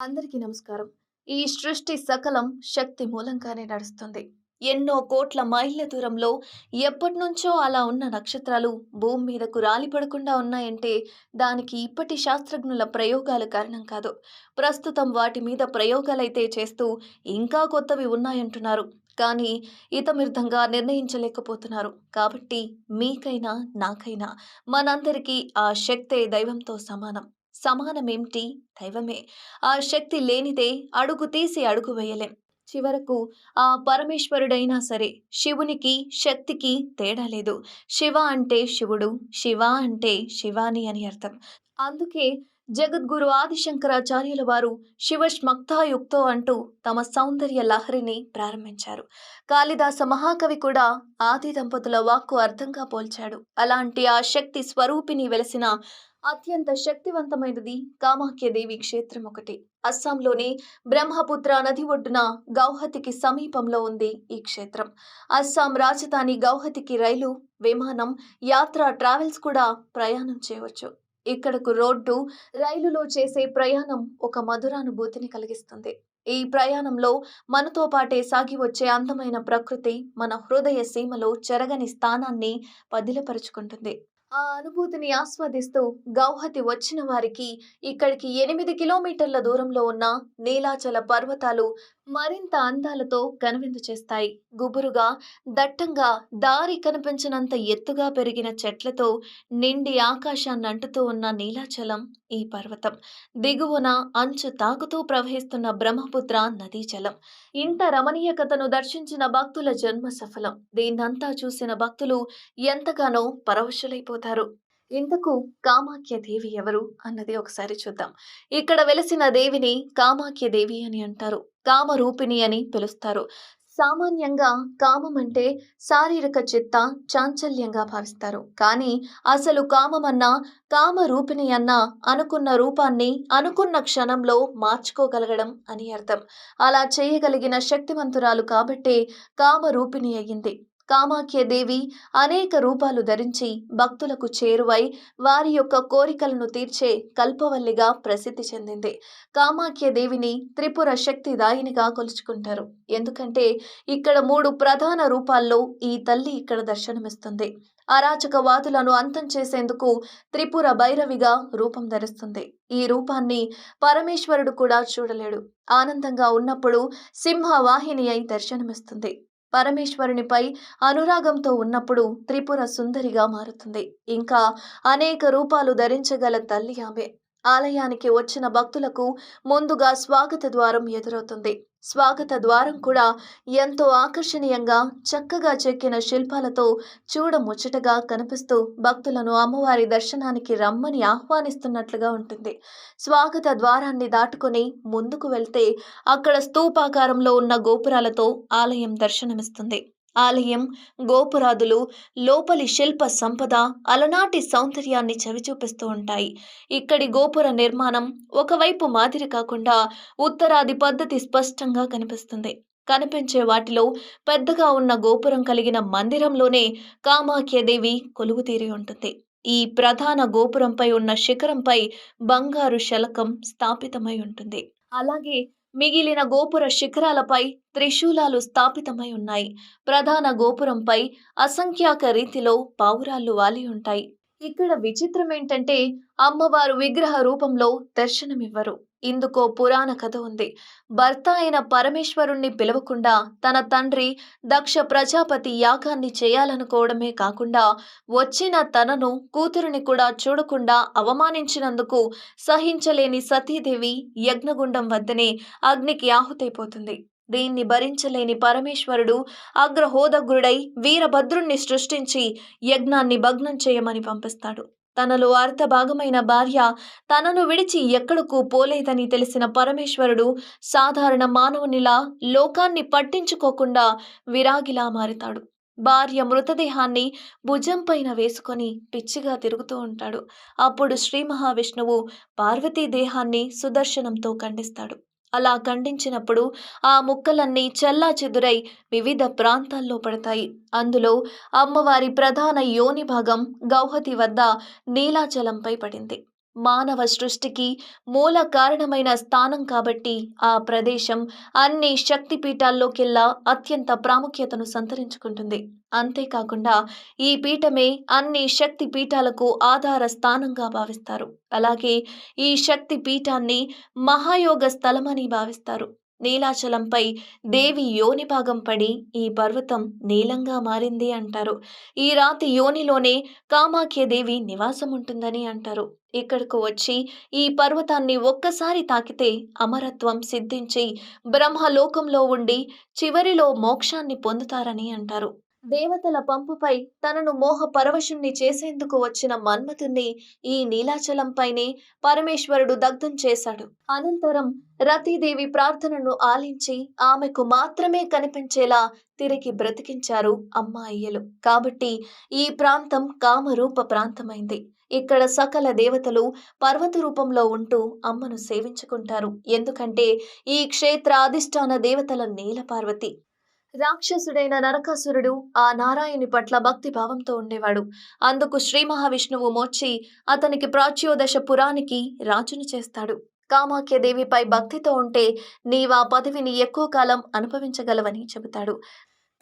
అందరికీ నమస్కారం. ఈ సృష్టి సకలం శక్తి మూలంగానే నడుస్తుంది. ఎన్నో కోట్ల మైళ్ళ దూరంలో ఎప్పటినుంచో అలా ఉన్న నక్షత్రాలు భూమి మీదకు రాలిపడకుండా ఉన్నాయంటే దానికి ఇప్పటి శాస్త్రజ్ఞుల ప్రయోగాల కారణం కాదు. ప్రస్తుతం వాటి మీద ప్రయోగాలైతే చేస్తూ ఇంకా కొత్తవి ఉన్నాయంటున్నారు. కానీ ఇతమిర్థంగా నిర్ణయించలేకపోతున్నారు. కాబట్టి మీకైనా నాకైనా మనందరికీ ఆ శక్తే దైవంతో సమానం. సమానమేమిటి? దైవమే. ఆ శక్తి లేనిదే అడుగు తీసి అడుగు వేయలేం. చివరకు ఆ పరమేశ్వరుడైనా సరే శివునికి శక్తికి తేడా లేదు. శివ అంటే శివుడు శివ అంటే శివాని అని అర్థం. అందుకే జగద్గురు ఆదిశంకరాచార్యుల వారు శివష్మక్తాయుక్తో అంటూ తమ సౌందర్య లహరిని ప్రారంభించారు. కాళిదాస మహాకవి కూడా ఆది దంపతుల వాక్కు అర్థంగా పోల్చాడు. అలాంటి ఆ శక్తి స్వరూపిణి వెలసిన అత్యంత శక్తివంతమైనది కామాఖ్యదేవి క్షేత్రం ఒకటి. అస్సాంలోని బ్రహ్మపుత్ర నది ఒడ్డున గౌహతికి సమీపంలో ఉంది ఈ క్షేత్రం. అస్సాం రాజధాని గౌహతికి రైలు విమానం యాత్ర ట్రావెల్స్ కూడా ప్రయాణం చేయవచ్చు. ఇక్కడకు రోడ్డు రైలులో చేసే ప్రయాణం ఒక మధురానుభూతిని కలిగిస్తుంది. ఈ ప్రయాణంలో మనతో పాటే సాగి వచ్చే అందమైన ప్రకృతి మన హృదయ సీమలో చెరగని స్థానాన్ని పదిలపరుచుకుంటుంది. ఆ అనుభూతిని ఆస్వాదిస్తూ గౌహతి వచ్చిన వారికి ఇక్కడికి ఎనిమిది కిలోమీటర్ల దూరంలో ఉన్న నీలాచల పర్వతాలు మరింత అందాలతో కనువిందు చేస్తాయి. గుబురుగా దట్టంగా దారి కనిపించినంత ఎత్తుగా పెరిగిన చెట్లతో నిండి ఆకాశాన్ని అంటుతూ ఉన్న నీలాచలం ఈ పర్వతం. దిగువన అంచు తాకుతూ ప్రవహిస్తున్న బ్రహ్మపుత్ర నదీ జలం. ఇంత రమణీయకతను దర్శించిన భక్తుల జన్మ సఫలం. దీన్నంతా చూసిన భక్తులు ఎంతగానో పరవశులైపోతారు. ఇంతకు కామాఖ్య దేవి ఎవరు? అన్నది ఒకసారి చూద్దాం. ఇక్కడ వెలిసిన దేవిని కామాఖ్య దేవి అని అంటారు. కామరూపిణి అని పిలుస్తారు. సామాన్యంగా కామం అంటే శారీరక చిత్త చాంచల్యంగా భావిస్తారు. కానీ అసలు కామమన్నా కామరూపిణి అన్నా అనుకున్న రూపాన్ని అనుకున్న క్షణంలో మార్చుకోగలగడం అని అర్థం. అలా చేయగలిగిన శక్తివంతురాలు కాబట్టే కామరూపిణి అయ్యింది. కామాఖ్య దేవి అనేక రూపాలు ధరించి భక్తులకు చేరువై వారి యొక్క కోరికలను తీర్చే కల్పవల్లిగా ప్రసిద్ధి చెందింది. కామాఖ్య దేవిని త్రిపుర శక్తి దాయినిగా కొలుచుకుంటారు. ఎందుకంటే ఇక్కడ మూడు ప్రధాన రూపాల్లో ఈ తల్లి ఇక్కడ దర్శనమిస్తుంది. అరాచకవాదులను అంతం చేసేందుకు త్రిపుర భైరవిగా రూపం ధరిస్తుంది. ఈ రూపాన్ని పరమేశ్వరుడు కూడా చూడలేడు. ఆనందంగా ఉన్నప్పుడు సింహవాహిని అయి దర్శనమిస్తుంది. పరమేశ్వరునిపై అనురాగంతో ఉన్నప్పుడు త్రిపుర సుందరిగా మారుతుంది. ఇంకా అనేక రూపాలు ధరించగల తల్లి ఆమె. ఆలయానికి వచ్చిన భక్తులకు ముందుగా స్వాగత ద్వారం ఎదురవుతుంది. స్వాగత ద్వారం కూడా ఎంతో ఆకర్షణీయంగా చక్కగా చెక్కిన శిల్పాలతో చూడముచ్చటగా కనిపిస్తూ భక్తులను అమ్మవారి దర్శనానికి రమ్మని ఆహ్వానిస్తున్నట్లుగా ఉంటుంది. స్వాగత ద్వారాన్ని దాటుకొని ముందుకు వెళ్తే అక్కడ స్తూపాకారంలో ఉన్న గోపురాలతో ఆలయం దర్శనమిస్తుంది. ఆలయం గోపురాదులు లోపలి శిల్ప సంపద అలనాటి సౌందర్యాన్ని చవిచూపిస్తూ ఉంటాయి. ఇక్కడి గోపుర నిర్మాణం ఒకవైపు మాదిరి కాకుండా ఉత్తరాది పద్ధతి స్పష్టంగా కనిపిస్తుంది. కనిపించే వాటిలో పెద్దగా ఉన్న గోపురం కలిగిన మందిరంలోనే కామాఖ్యదేవి కొలువు తీరి ఉంటుంది. ఈ ప్రధాన గోపురంపై ఉన్న శిఖరంపై బంగారు శలకం స్థాపితమై ఉంటుంది. అలాగే మిగిలిన గోపుర శిఖరాలపై త్రిశూలాలు స్థాపితమై ఉన్నాయి. ప్రధాన గోపురంపై అసంఖ్యాక రీతిలో పావురాళ్ళు వాలి ఉంటాయి. ఇక్కడ విచిత్రం ఏంటంటే అమ్మవారు విగ్రహ రూపంలో దర్శనమివ్వరు. ఇందుకో పురాణ కథ ఉంది. భర్త అయిన పరమేశ్వరుణ్ణి పిలవకుండా తన తండ్రి దక్ష ప్రజాపతి యాగాన్ని చేయాలనుకోవడమే కాకుండా వచ్చిన తనను కూతురుని కూడా చూడకుండా అవమానించినందుకు సహించలేని సతీదేవి యజ్ఞగుండం వద్దనే అగ్నికి ఆహుతైపోతుంది. దీన్ని భరించలేని పరమేశ్వరుడు అగ్రహోదగ్రుడై వీరభద్రుణ్ణి సృష్టించి యజ్ఞాన్ని భగ్నం చేయమని పంపిస్తాడు. తనలో అర్థభాగమైన భార్య తనను విడిచి ఎక్కడకు పోలేదని తెలిసిన పరమేశ్వరుడు సాధారణ మానవునిలా లోకాన్ని పట్టించుకోకుండా విరాగిలా మారుతాడు. భార్య మృతదేహాన్ని భుజంపైన వేసుకొని పిచ్చిగా తిరుగుతూ ఉంటాడు. అప్పుడు శ్రీ మహావిష్ణువు పార్వతీ దేహాన్ని సుదర్శనంతో ఖండిస్తాడు. అలా ఖండించినప్పుడు ఆ ముక్కలన్నీ చెల్లా చెదురై వివిధ ప్రాంతాల్లో పడతాయి. అందులో అమ్మవారి ప్రధాన యోని భాగం గౌహతి వద్ద నీలాచలంపై పడింది. మానవ సృష్టికి మూల కారణమైన స్థానం కాబట్టి ఆ ప్రదేశం అన్ని శక్తి పీఠాల్లోకెల్లా అత్యంత ప్రాముఖ్యతను సంతరించుకుంటుంది. అంతేకాకుండా ఈ పీఠమే అన్ని శక్తి పీఠాలకు ఆధార స్థానంగా భావిస్తారు. అలాగే ఈ శక్తి పీఠాన్ని మహాయోగ స్థలమని భావిస్తారు. నీలాచలంపై దేవి యోని భాగం పడి ఈ పర్వతం నీలంగా మారింది అంటారు. ఈ రాతి యోనిలోనే కామాఖ్య దేవి నివాసం ఉంటుందని అంటారు. ఇక్కడకు వచ్చి ఈ పర్వతాన్ని ఒక్కసారి తాకితే అమరత్వం సిద్ధించి బ్రహ్మలోకంలో ఉండి చివరిలో మోక్షాన్ని పొందుతారని అంటారు. దేవతల పంపుపై తనను మోహ పరవశుణ్ణి చేసేందుకు వచ్చిన మన్మథుణ్ణి ఈ నీలాచలంపైనే పరమేశ్వరుడు దగ్ధం చేశాడు. అనంతరం రతీదేవి ప్రార్థనను ఆలించి ఆమెకు మాత్రమే కనిపించేలా తిరిగి బ్రతికించారు అమ్మాయిలు. కాబట్టి ఈ ప్రాంతం కామరూప ప్రాంతమైంది. ఇక్కడ సకల దేవతలు పర్వత రూపంలో ఉంటూ అమ్మను సేవించుకుంటారు. ఎందుకంటే ఈ క్షేత్ర అధిష్టాన దేవతల నీల పార్వతి రాక్షసుడైన నరకాసురుడు ఆ నారాయణి పట్ల భక్తి భావంతో ఉండేవాడు. అందుకు శ్రీ మహావిష్ణువు మోచి అతనికి ప్రాచ్యోదశ పురానికి రాజును చేస్తాడు. కామాఖ్య దేవిపై భక్తితో ఉంటే నీవా పదవిని ఎక్కువ కాలం అనుభవించగలవని చెబుతాడు.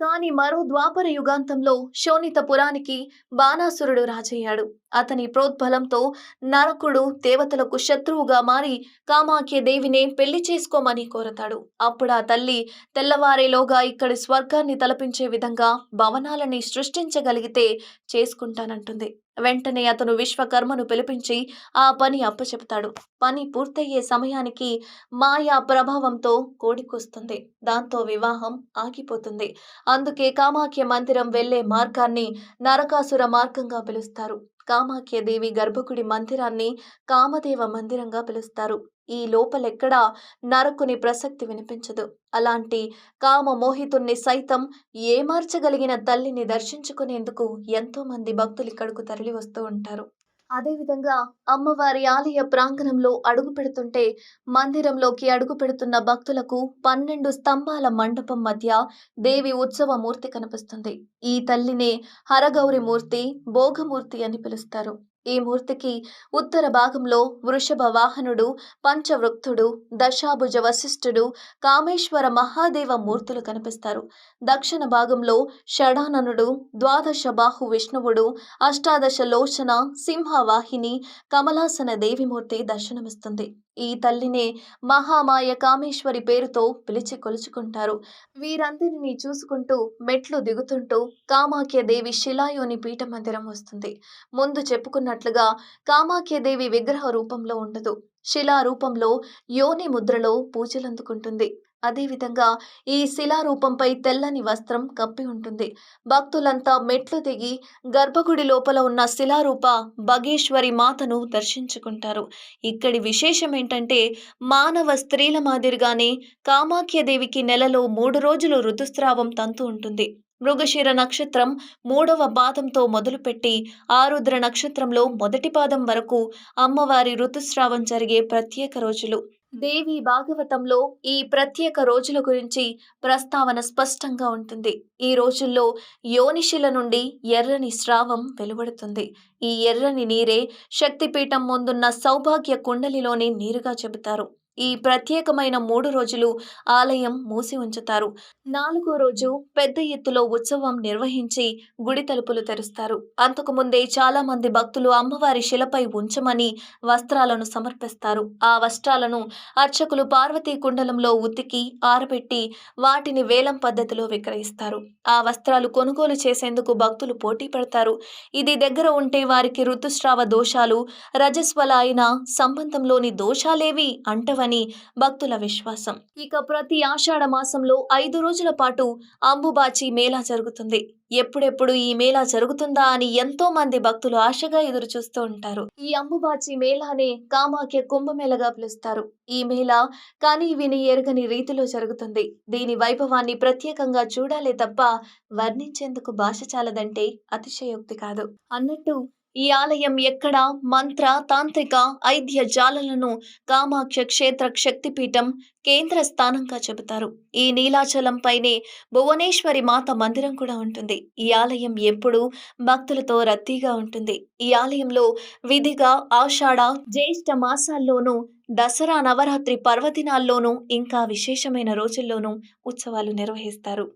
కానీ మరో ద్వాపర యుగాంతంలో శోణితపురానికి బాణాసురుడు రాజయ్యాడు. అతని ప్రోద్బలంతో నరకుడు దేవతలకు శత్రువుగా మారి కామాఖ్య దేవినే పెళ్ళి చేసుకోమని కోరతాడు. అప్పుడు ఆ తల్లి తెల్లవారేలోగా ఇక్కడి స్వర్గాన్ని తలపించే విధంగా భవనాలని సృష్టించగలిగితే చేసుకుంటానంటుంది. వెంటనే అతను విశ్వకర్మను పిలిపించి ఆ పని అప్పచెపుతాడు. పని పూర్తయ్యే సమయానికి మాయా ప్రభావంతో కోడికొస్తుంది. దాంతో వివాహం ఆగిపోతుంది. అందుకే కామాఖ్య మందిరం వెళ్ళే మార్గాన్ని నరకాసుర మార్గంగా పిలుస్తారు. కామాఖ్యదేవి గర్భకుడి గర్భగుడి మందిరాన్ని కామదేవ మందిరంగా పిలుస్తారు. ఈ లోపలెక్కడా నరకుని ప్రసక్తి వినిపించదు. అలాంటి కామ మోహితుణ్ణి సైతం ఏమార్చగలిగిన తల్లిని దర్శించుకునేందుకు ఎంతోమంది భక్తులు ఇక్కడకు తరలి వస్తూ ఉంటారు. అదేవిధంగా అమ్మవారి ఆలయ ప్రాంగణంలో అడుగు పెడుతుంటే మందిరంలోకి అడుగు పెడుతున్న భక్తులకు పన్నెండు స్తంభాల మండపం మధ్య దేవి ఉత్సవ మూర్తి కనిపిస్తుంది. ఈ తల్లినే హరగౌరి మూర్తి భోగమూర్తి అని పిలుస్తారు. ఈ మూర్తికి ఉత్తర భాగంలో వృషభ వాహనుడు పంచవృక్తుడు దశాభుజ వశిష్ఠుడు కామేశ్వర మహాదేవ మూర్తులు కనిపిస్తారు. దక్షిణ భాగంలో షడాననుడు ద్వాదశ బాహు విష్ణువుడు అష్టాదశ లోచన సింహవాహిని కమలాసన దేవిమూర్తి దర్శనమిస్తుంది. ఈ తల్లినే మహామాయ కామేశ్వరి పేరుతో పిలిచి కొలుచుకుంటారు. వీరందరినీ చూసుకుంటూ మెట్లు దిగుతుంటూ కామాఖ్య దేవి శిలాయోని పీఠ మందిరం వస్తుంది. ముందు చెప్పుకున్న కామాఖ్య దేవి విగ్రహ రూపంలో ఉండదు. శిలా రూపంలో యోని ముద్రలో పూజలందుకుంటుంది. అదేవిధంగా ఈ శిలారూపంపై తెల్లని వస్త్రం కప్పి ఉంటుంది. భక్తులంతా మెట్లు దిగి గర్భగుడి లోపల ఉన్న శిలారూప బగేశ్వరి మాతను దర్శించుకుంటారు. ఇక్కడి విశేషం ఏంటంటే మానవ స్త్రీల మాదిరిగానే కామాఖ్యదేవికి నెలలో మూడు రోజులు ఋతుస్రావం తంతు ఉంటుంది. మృగశిర నక్షత్రం మూడవ పాదంతో మొదలుపెట్టి ఆరుద్ర నక్షత్రంలో మొదటి పాదం వరకు అమ్మవారి ఋతుస్రావం జరిగే ప్రత్యేక రోజులు. దేవి భాగవతంలో ఈ ప్రత్యేక రోజుల గురించి ప్రస్తావన స్పష్టంగా ఉంటుంది. ఈ రోజుల్లో యోనిశిల నుండి ఎర్రని స్రావం వెలువడుతుంది. ఈ ఎర్రని నీరే శక్తిపీఠం ముందున్న సౌభాగ్య కుండలిలోని నీరుగా చెబుతారు. ఈ ప్రత్యేకమైన మూడు రోజులు ఆలయం మూసి ఉంచుతారు. నాలుగో రోజు పెద్ద ఎత్తులో ఉత్సవం నిర్వహించి గుడి తలుపులు తెరుస్తారు. అంతకు ముందే చాలా మంది భక్తులు అమ్మవారి శిలపై ఉంచమని వస్త్రాలను సమర్పిస్తారు. ఆ వస్త్రాలను అర్చకులు పార్వతీ కుండలంలో ఉతికి ఆరబెట్టి వాటిని వేలం పద్ధతిలో విక్రయిస్తారు. ఆ వస్త్రాలు కొనుగోలు చేసేందుకు భక్తులు పోటీ పడతారు. ఇది దగ్గర ఉంటే వారికి ఋతుస్రావ దోషాలు రజస్వల అయిన సంబంధంలోని దోషాలేవి అంటవని భక్తుల విశ్వాసం. ఇక ప్రతి ఆషాఢ మాసంలో ఐదు రోజుల పాటు అంబుబాచి మేళా జరుగుతుంది. ఎప్పుడెప్పుడు ఈ మేళా జరుగుతుందా అని ఎంతో మంది భక్తులు ఆశగా ఎదురు చూస్తూ ఉంటారు. ఈ అంబుబాచి మేళానే కామాఖ్య కుంభమేళగా పిలుస్తారు. ఈ మేళా కానీ విని ఎరగని రీతిలో జరుగుతుంది. దీని వైభవాన్ని ప్రత్యేకంగా చూడాలే తప్ప వర్ణించేందుకు భాష చాలదంటే అతిశయోక్తి కాదు. అన్నట్టు ఈ ఆలయం ఎక్కడ? మంత్ర తాంత్రిక ఐద్య జాలలను కామాక్ష క్షేత్ర శక్తిపీఠం కేంద్ర స్థానంగా చెబుతారు. ఈ నీలాచలం పైనే భువనేశ్వరి మాత మందిరం కూడా ఉంటుంది. ఈ ఆలయం ఎప్పుడూ భక్తులతో రద్దీగా ఉంటుంది. ఈ ఆలయంలో విధిగా ఆషాఢ జ్యేష్ఠ మాసాల్లోనూ దసరా నవరాత్రి పర్వదినాల్లోనూ ఇంకా విశేషమైన రోజుల్లోనూ ఉత్సవాలు నిర్వహిస్తారు.